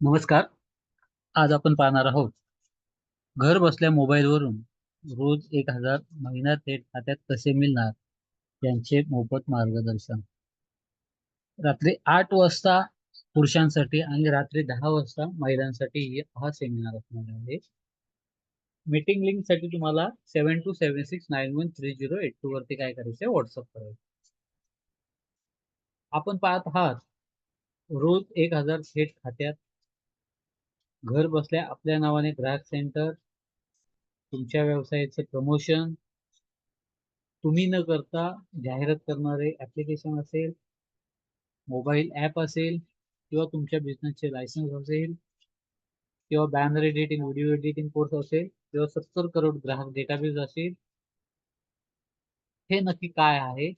नमस्कार. आज आपण पाहणार आहोत घर बसल्या मोबाईलवरून रोज एक हजार महिना थेट खात्यात कसे मिळणार यांचे मोफत मार्गदर्शन. रात्री आठ वाजता पुरुषांसाठी आणि रात्री दहा वाजता महिलांसाठी हा सेमिनार असणार आहे. मीटिंग लिंकसाठी तुम्हाला seven two seven six nine one three zero eight two वरती काय करायचं व्हॉट्सअप करायचं आपण पाहत आहात रोज एक हजार थेट खात्यात घर बसल्या आपल्या नावाने ग्राहक सेंटर तुमच्या व्यवसायाचे प्रमोशन तुम्ही न करता जाहिरात करणारे ऍप्लिकेशन असेल मोबाईल ॲप असेल किंवा तुमच्या बिझनेसचे लायसन्स असेल किंवा banner editing video editing course असेल किंवा सत्तर करोड ग्राहक डेटाबेस असेल हे नक्की काय आहे?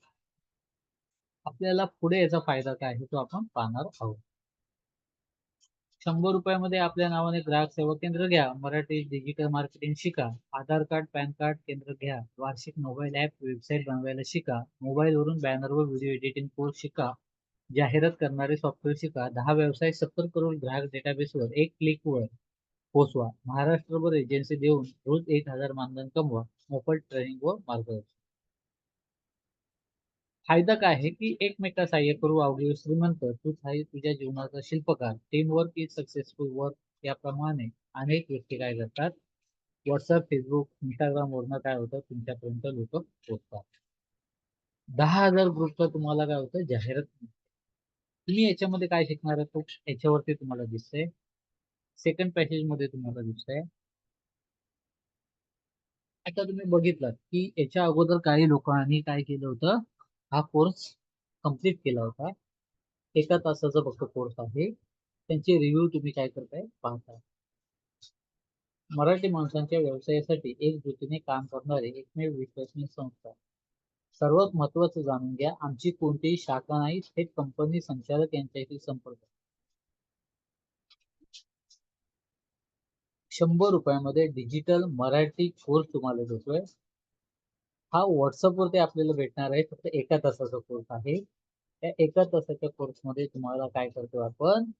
आपल्याला पुढे याचा फायदा काय आहे तो आपण पाहणार आहोत. शंभर रुपयामध्ये आपल्या नावाने ग्राहक सेवा केंद्र घ्या. मराठी डिजिटल मार्केटिंग शिका. आधार कार्ड पॅन कार्ड केंद्र घ्या. वार्षिक मोबाईल ऍप वेबसाईट बनवायला शिका. मोबाईलवरून बॅनरवर व्हिडिओ एडिटिंग कोर्स शिका. जाहिरात करणारे सॉफ्टवेअर शिका. दहा व्यवसाय सत्तर करोड ग्राहक डेटाबेसवर एक क्लिकवर पोचवा. महाराष्ट्रभर एजन्सी देऊन रोज एक हजार मानधन कमवा. मोफत ट्रेनिंग व मार्गदर्शन. फायदा काय आहे की एकमेका सहाय्य करू आवडी श्रीमंत तू आहे तुझ्या जीवनाचा शिल्पकार team work is successful work याप्रमाणे अनेक व्यक्ती काय करतात? व्हॉट्सअप फेसबुक इंस्टाग्राम वरनं काय होतं? तुमच्यापर्यंत लोक पोहोचतात. दहा हजार ग्रुपचं तुम्हाला काय होतं? जाहिरात तुम्ही याच्यामध्ये काय शिकणार आहात? याच्यावरती तुम्हाला दिसतंय. सेकंड पॅसेजमध्ये तुम्हाला दिसतंय. आता तुम्ही बघितलं की याच्या अगोदर काही लोकांनी काय केलं होतं? हा कोर्स कंप्लीट केला होता. एका तासाचा फक्त कोर्स आहे. त्यांचे रिव्ह्यू तुम्ही काय करताय? पाहताय मराठी माणसांच्या व्यवसायासाठी एकजुटीने काम करणारे एकमेव विश्वसनीय संस्था. सर्वात महत्वाचं जाणून घ्या आमची कोणतीही शाखा नाही थेट कंपनी संचालक यांच्याशी संपर्क. शंभर रुपयामध्ये डिजिटल मराठी कोर्स तुम्हाला देतोय हा व्हॉट्सअपवरती आपल्याला भेटणार आहे फक्त एका तासाचा कोर्स आहे. त्या एका तासाच्या कोर्समध्ये तुम्हाला काय करतो आपण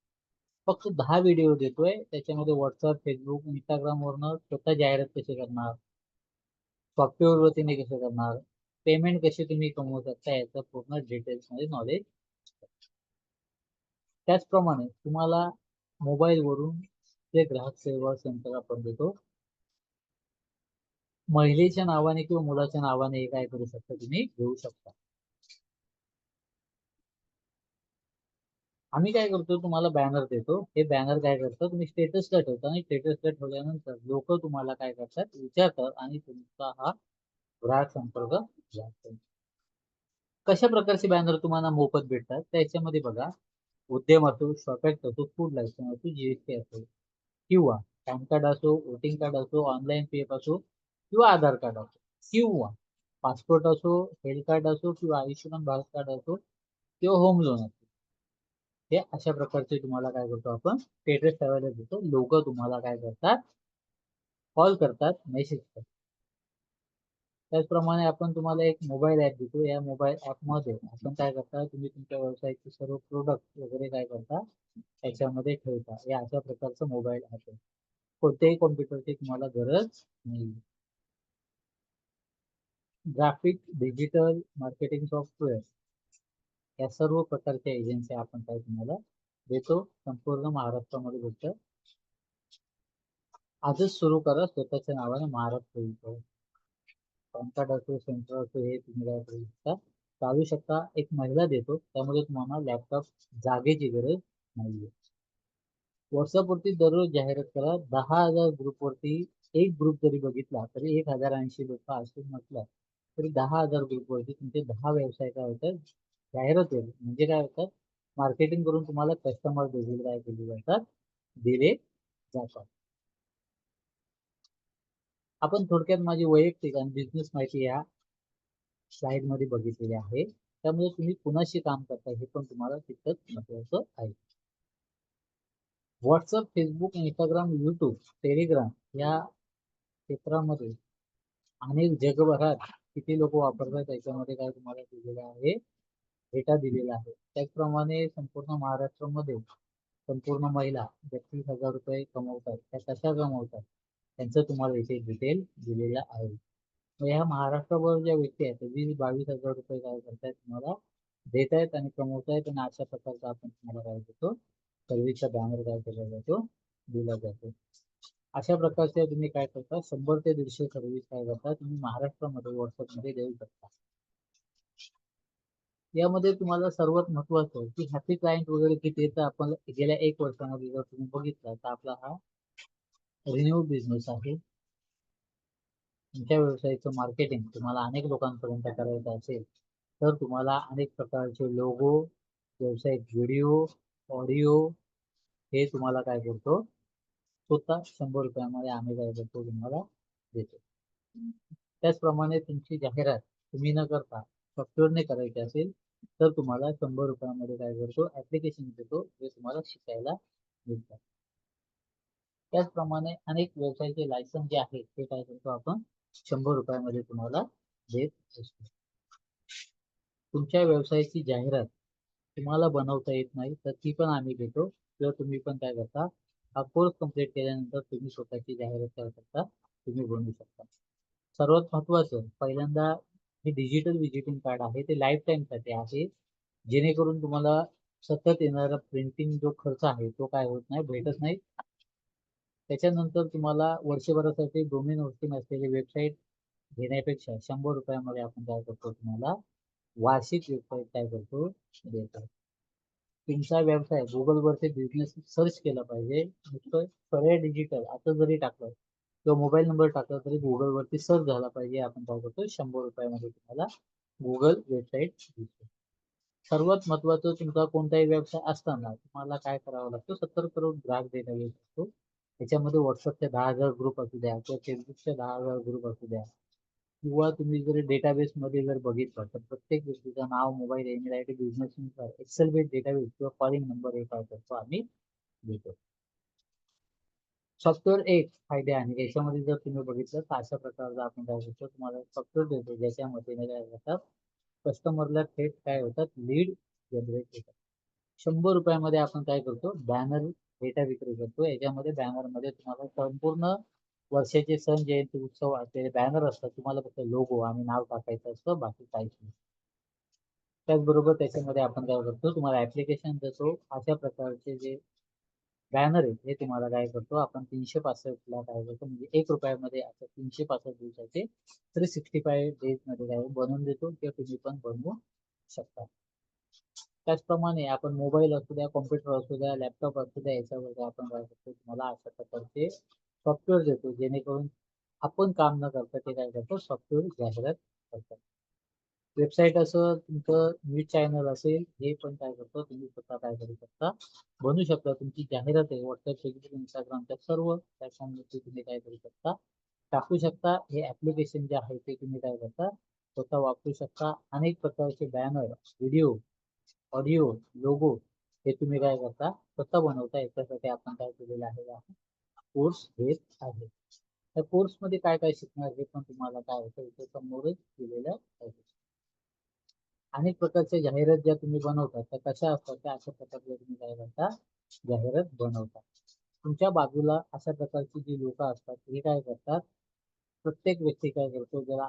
फक्त दहा व्हिडिओ देतोय. त्याच्यामध्ये व्हॉट्सअप फेसबुक इंस्टाग्राम वरनं स्वतः जाहिरात कशी करणार सॉफ्टवेअर वतीने कसे करणार पेमेंट कसे तुम्ही कमवू शकता याचं पूर्ण डिटेल्समध्ये नॉलेज त्याचप्रमाणे तुम्हाला मोबाईल वरून जे ग्राहक सेवा सेंटर आपण देतो महिलेच्या नावाने किंवा मुलाच्या नावाने काय करू शकता तुम्ही? घेऊ शकता. आम्ही काय करतो? तुम्हाला बॅनर देतो. हे बॅनर काय करतो तुम्ही स्टेटसला ठेवता आणि स्टेटसला ठेवल्यानंतर लोक तुम्हाला काय करतात? विचारतात आणि तुमचा हा ग्राहक संपर्क कशा प्रकारचे बॅनर तुम्हाला मोफत भेटतात? त्याच्यामध्ये बघा उद्यम असो शॉपॅक्ट असो फूड लायसन असो जीएसटी असो किंवा पॅन कार्ड असो वोटिंग कार्ड असो ऑनलाईन पीएफ असो किंवा आधार कार्ड असो किंवा पासपोर्ट असो हेल्थ कार्ड असो किंवा आयुष्यमान भारत कार्ड असो किंवा होम लोन असो. हे अशा प्रकारचे तुम्हाला काय करतो आपण स्टेटस ठेवायला देतो. लोक तुम्हाला काय करतात कॉल करतात मेसेज करतात. त्याचप्रमाणे आपण तुम्हाला एक मोबाईल ऍप देतो. या मोबाईल ऍपमध्ये आपण काय करता तुम्ही तुमच्या व्यवसायाचे सर्व प्रोडक्ट वगैरे काय करता त्याच्यामध्ये ठेवता. हे अशा प्रकारचं मोबाईल ऍप आहे. कोणत्याही कॉम्प्युटरची तुम्हाला गरज नाही ग्राफिक डिजिटल मार्केटिंग सॉफ्टवेअर या सर्व प्रकारच्या एजन्सी आपण काय तुम्हाला देतो? संपूर्ण महाराष्ट्रामध्ये भेटत आजच सुरू करा स्वतःच्या नावाने महाराष्ट्र पॅन कॉन्टॅक्ट असो सेंटर असो हे तुम्ही काय करू शकता? चालू शकता. एक महिला देतो. त्यामुळे तुम्हाला लॅपटॉप जागेची गरज नाहीये. व्हॉट्सअपवरती दररोज जाहिरात करा. दहा हजार ग्रुपवरती एक ग्रुप जरी बघितला तरी एक हजार ऐंशी लोक असे म्हटलं तरी दहा हजार ग्रुपवरती तुमचे दहा व्यवसाय काय होतात? जाहिरात होईल. म्हणजे काय होतात? मार्केटिंग करून तुम्हाला कस्टमर देखील काय केले जातात? दिले जातात. आपण थोडक्यात माझी वैयक्तिक आणि बिझनेस माहिती या स्लाइडमध्ये बघितलेली आहे. त्यामुळे तुम्ही कुणाशी काम करता हे पण तुम्हाला तितकंच महत्वाचं आहे. WhatsApp Facebook Instagram YouTube Telegram या क्षेत्रामध्ये अनेक जगभरात किती लोक वापरतात त्याच्यामध्ये काय तुम्हाला दिलेलं आहे? डेटा दिलेला आहे. त्याचप्रमाणे संपूर्ण महाराष्ट्रामध्ये संपूर्ण महिला बत्तीस हजार रुपये कमवतात. त्या कशा कमवतात? त्यांचं तुम्हाला इथे डिटेल दिलेलं आहे. मग ह्या महाराष्ट्रावर ज्या व्यक्ती आहेत वीस बावीस हजार रुपये काय करतायत तुम्हाला? देत आहेत आणि कमवतायत आणि अशा प्रकारचा आपण तुम्हाला काय देतो सर्व्हिसचा बॅनर काय केला जातो? दिला जातो. अशा प्रकारचे तुम्ही काय करता? शंभर ते दीडशे सर्व्हिस काय करता? तुम्ही महाराष्ट्रामध्ये व्हॉट्सअपमध्ये देऊ शकता. यामध्ये तुम्हाला सर्वात महत्वाचं की हॅपी क्लायंट वगैरे किती येतं आपण गेल्या एक वर्षामध्ये जर तुम्ही बघितला तर आपला हा रिन्यू बिझनेस आहे. तुमच्या व्यवसायाचं मार्केटिंग तुम्हाला अनेक लोकांपर्यंत करायचं असेल तर तुम्हाला अनेक प्रकारचे लोगो व्यावसायिक व्हिडिओ ऑडिओ हे तुम्हाला काय करतो? स्वतः शंभर रुपयामध्ये आम्ही काय करतो तुम्हाला देतो. त्याचप्रमाणे तुमची जाहिरात तुम्ही न करता सॉफ्टवेअरने करायची असेल तर तुम्हाला शंभर रुपयामध्ये काय करतो ऍप्लिकेशन देतो जे तुम्हाला शिकायला मिळतात त्याचप्रमाणे अनेक व्यवसायाचे लायसन जे आहे ते काय करतो आपण शंभर रुपयामध्ये तुम्हाला देत असतो. तुमच्या व्यवसायाची जाहिरात तुम्हाला बनवता येत नाही तर ती पण आम्ही देतो किंवा तुम्ही पण काय करता हा कोर्स कंप्लीट केल्यानंतर तुम्ही स्वतःची जाहिरात करू शकता तुम्ही बनवू शकता. सर्वात महत्वाचं पहिल्यांदा हे डिजिटल विजिटिंग कार्ड आहे ते लाईफ टाईमसाठी आहे. जेणेकरून तुम्हाला सतत येणारा प्रिंटिंग जो खर्च आहे तो काय होत नाही भेटत नाही. त्याच्यानंतर तुम्हाला वर्षभरासाठी डोमेन होस्टिंग असलेली वेबसाईट घेण्यापेक्षा शंभर रुपयामध्ये आपण काय करतो तुम्हाला वार्षिक वेबसाईट काय करतो देतो तुमचा व्यवसाय गुगलवरती बिझनेस सर्च केला पाहिजे. नुसतं पर्याय डिजिटल आता जरी टाकलं किंवा मोबाईल नंबर टाकला तरी गुगलवरती सर्च झाला पाहिजे. आपण काय शकतो शंभर रुपयामध्ये तुम्हाला गुगल वेबसाईट दिसतो. सर्वात महत्वाचं तुमचा कोणताही व्यवसाय असताना तुम्हाला काय करावं लागतं? सत्तर करोड ग्राहक डेटा येऊ शकतो. त्याच्यामध्ये व्हॉट्सअपचे दहा हजार ग्रुप असू द्या किंवा फेसबुकचे दहा हजार ग्रुप असू द्या. किंवा तुम्ही जर डेटाबेस मध्ये जर बघितलं तर प्रत्येक व्यक्तीचं नाव mobile email I D business excel base database किंवा कॉलिंग नंबर हे काय करतो आम्ही देतो. सॉफ्टवेअर एक फायदे आहे. याच्यामध्ये जर तुम्ही बघितलं तर अशा प्रकारचा आपण काय करतो तुम्हाला सॉफ्टवेअर देतो. ज्याच्यामध्ये काय होतात कस्टमरला थेट काय होतात लीड जनरेट होतात. शंभर रुपयामध्ये आपण काय करतो बॅनर डेटा विक्री करतो. याच्यामध्ये बॅनरमध्ये तुम्हाला संपूर्ण वर्षाचे सण जयंती उत्सव असलेले बॅनर असतात तुम्हाला फक्त लोगो आणि नाव टाकायचं असतं बाकी काहीच नाही. त्याचबरोबर त्याच्यामध्ये आपण काय करतो तुम्हाला ऍप्लिकेशन देतो अशा प्रकारचे जे बॅनर आहेत हे तुम्हाला काय करतो आपण तीनशे पासष्टला काय करतो म्हणजे एक रुपयामध्ये आता तीनशे पासष्ट दिवसाचे थ्री सिक्स्टी फाय डेजमध्ये काय बनवून देतो किंवा तुम्ही पण बनवू शकता. त्याचप्रमाणे आपण मोबाईल असू द्या कॉम्प्युटर असू द्या लॅपटॉप असू द्या याच्यावर आपण काय करतो तुम्हाला अशा प्रकारचे सॉफ्टवेअर देतो जेणेकरून आपण काम न करता ते काय करतो सॉफ्टवेअर जाहिरात करतात वेबसाईट असं तुमचं न्यूज चॅनल असेल हे पण काय करतो तुम्ही स्वतः काय करू शकता. बनू शकता तुमची जाहिरात आहे व्हॉट्सअप फेसबुक इंस्टाग्रामच्या सर्व प्लॅटफॉर्मवरती तुम्ही काय करू शकता. टाकू शकता हे ऍप्लिकेशन जे आहे ते तुम्ही काय करता स्वतः वापरू शकता. अनेक प्रकारचे बॅनर व्हिडिओ ऑडिओ लोगो हे तुम्ही काय करता स्वतः बनवता याच्यासाठी आपण काय केलेलं आहे कोर्स घेत आहे. त्या कोर्समध्ये काय काय शिकणार हे पण तुम्हाला काय होतं इथे समोरच दिलेलं आहे. अनेक प्रकारच्या जाहिरात ज्या तुम्ही बनवता त्या कशा असतात त्या अशा प्रकारच्या तुम्ही काय करता जाहिरात बनवता. तुमच्या बाजूला अशा प्रकारची जी लोक असतात हे काय करतात? प्रत्येक व्यक्ती काय करतो? ज्याला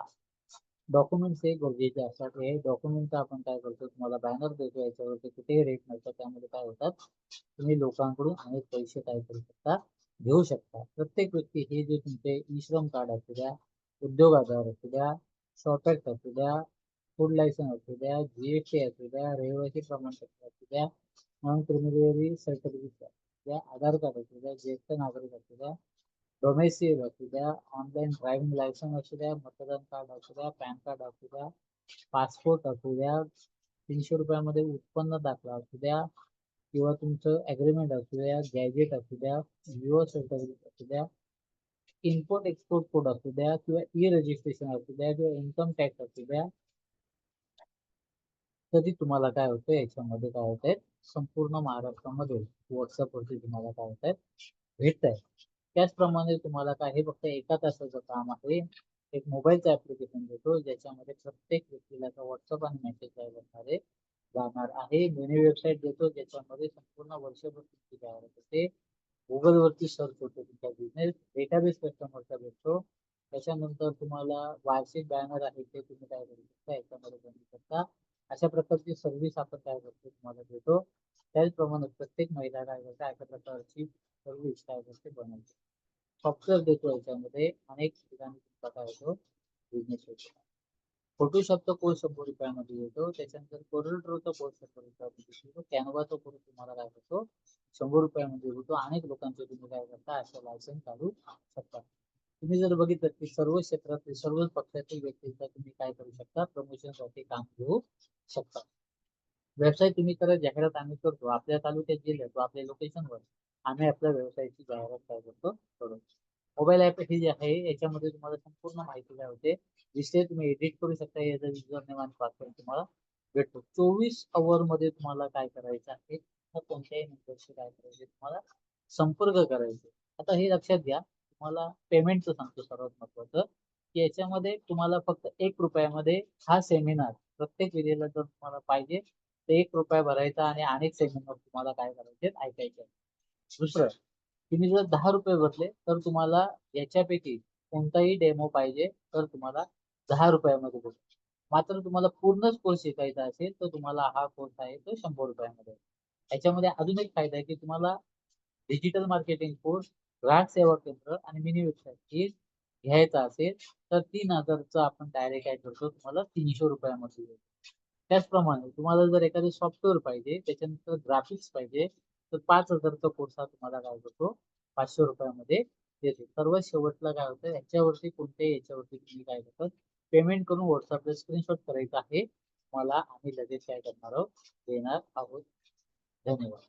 डॉक्युमेंट्स हे गरजेचे असतात. हे डॉक्युमेंट आपण काय करतो? तुम्हाला बॅनर देतो याच्यावरती कुठेही रेट नसतात त्यामध्ये काय होतात? तुम्ही लोकांकडून अनेक पैसे काय करू शकता? घेऊ शकता प्रत्येक व्यक्ती हे जे तुमचे ई श्रम कार्ड असू द्या उद्योग आधार असू द्या शॉर्टॅक्ट असू द्या फूड लायसन असू द्या जीएसटी असू द्या रहिवासी प्रमाणपत्र असू द्या नॉन क्रिमिनरी सर्टिफिकेट असू द्या आधार कार्ड असू द्या ज्येष्ठ नागरिक असू द्या डोमेसियल असू द्या ऑनलाईन ड्रायव्हिंग लायसन असू द्या मतदान कार्ड असू द्या पॅन कार्ड असू द्या पासपोर्ट असू द्या तीनशे रुपयामध्ये उत्पन्न दाखला असू द्या किंवा तुमचं ॲग्रीमेंट असू द्या गॅजेट असू द्या युओ सर्टिफिकेट असू द्या इम्पोर्ट एक्सपोर्ट कोड असू द्या किंवा ई रजिस्ट्रेशन असू द्या किंवा इन्कम टॅक्स असू द्या तरी तुम्हाला काय होतं याच्यामध्ये काय होत संपूर्ण महाराष्ट्रामध्ये व्हॉट्सअपवरती तुम्हाला काय होत आहे भेटत आहे त्याचप्रमाणे तुम्हाला काय हे फक्त एका तासाचं काम आहे. एक मोबाईलचं ऍप्लिकेशन देतो ज्याच्यामध्ये प्रत्येक व्यक्तीला व्हॉट्सअप आणि मेसेज काय करणार आहे. जाणार आहे. मिनी वेबसाईट देतो ज्याच्यामध्ये संपूर्ण वर्षभर तुमची जाहिरात असते गुगल वरती सर्च होतो तुमचा बिझनेस डेटाबेस कस्टमरचा भेटतो. त्याच्यानंतर तुम्हाला वार्षिक बॅनर आहे ते तुम्ही काय करू शकता याच्यामध्ये बनवू शकता अशा प्रकारची सर्व्हिस आपण काय करतो तुम्हाला देतो. त्याचप्रमाणे प्रत्येक महिला काय करते अशा प्रकारची सर्व्हिस काय करते बनवते. सॉफ्टवेअर देतो याच्यामध्ये. अनेक ठिकाणी तुमचा काय होतो बिझनेस होतो. फोटोशॉपचा कोर्स शंभर रुपयामध्ये येतो. त्याच्यानंतर कोरलड्रॉचा कोर्स शंभर रुपयामध्ये येतो. कॅनवाचा कोर्स तुम्हाला काय होतो? शंभर रुपयामध्ये होतो. अनेक लोकांचे तुम्ही काय करता? अशा लायसन्स काढू शकता. तुम्ही जर बघितलं की सर्व क्षेत्रातील सर्व पक्षातील व्यक्तींचा तुम्ही काय करू शकता? प्रमोशनसाठी काम घेऊ शकता. व्यवसाय तुम्ही करत जाहिरात आम्ही करतो. आपल्या तालुक्यात जिल्ह्यात आपल्या लोकेशनवर आम्ही आपल्या व्यवसायाची जाहिरात काय करतो? करू मोबाईल ऍप हे जे आहे याच्यामध्ये तुम्हाला संपूर्ण माहिती काय होते? विषय तुम्ही एडिट करू शकता. याचा युजर नेम आणि पासवर्ड तुम्हाला भेटतो. चोवीस अवर मध्ये तुम्हाला काय करायचं आहे? कोणत्याही नंबरशी काय करायचे तुम्हाला संपर्क करायचे आता हे लक्षात घ्या. तुम्हाला पेमेंटचं सांगतो सर्वात महत्वाचं. की याच्यामध्ये तुम्हाला फक्त एक रुपयामध्ये हा सेमिनार प्रत्येक वेळेला जर तुम्हाला पाहिजे तर एक रुपया भरायचा आणि अनेक सेमिनार तुम्हाला काय करायचे ऐकायचे दुसरं तुम्ही जर दहा रुपये भरले तर तुम्हाला याच्यापैकी कोणताही डेमो पाहिजे तर तुम्हाला दहा रुपयामध्ये भेटेल मात्र तुम्हाला पूर्णच कोर्स शिकायचा असेल तर तुम्हाला हा कोर्स आहे तो शंभर रुपयामध्ये. याच्यामध्ये अजून एक फायदा आहे की तुम्हाला डिजिटल मार्केटिंग कोर्स ग्राहक सेवा केंद्र आणि मिनी वेबसाईट हे घ्यायचा असेल तर तीन हजारचं आपण डायरेक्ट काय करतो तुम्हाला तीनशे रुपयामध्ये येईल. त्याचप्रमाणे तुम्हाला जर एखादं सॉफ्टवेअर पाहिजे त्याच्यानंतर ग्राफिक्स पाहिजे तर पाच हजारचा कोर्स हा तुम्हाला काय होतो पाचशे रुपयामध्ये देतो. सर्वात शेवटला काय होतं? याच्यावरती कोणत्याही याच्यावरती तुम्ही काय करतात? पेमेंट करून व्हॉट्सअपला स्क्रीनशॉट करायचा आहे. मला आम्ही लगेच काय करणार आहोत. देणार आहोत. धन्यवाद.